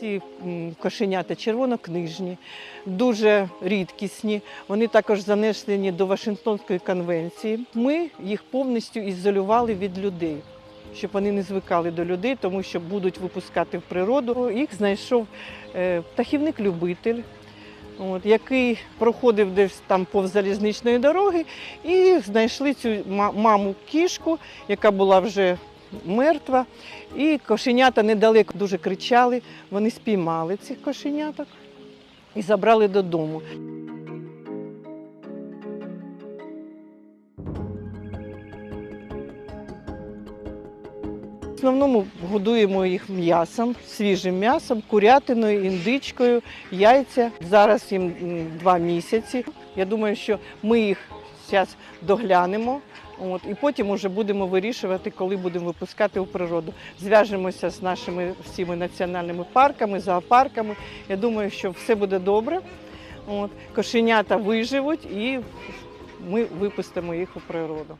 Ці кошенята червонокнижні, дуже рідкісні. Вони також занесені до Вашингтонської конвенції. Ми їх повністю ізолювали від людей, щоб вони не звикали до людей, тому що будуть випускати в природу. Їх знайшов е, птахівник-любитель. Який проходив десь там повз залізничної дороги, і знайшли цю маму кішку, яка була вже мертва. І кошенята недалеко дуже кричали. Вони спіймали цих кошеняток і забрали додому. В основному годуємо їх м'ясом, свіжим м'ясом, курятиною, індичкою, яйця. Зараз їм два місяці. Я думаю, що ми їх зараз доглянемо. От, і потім вже будемо вирішувати, коли будемо випускати у природу. Зв'яжемося з нашими всіми національними парками, зоопарками. Я думаю, що все буде добре. От, кошенята виживуть і ми випустимо їх у природу.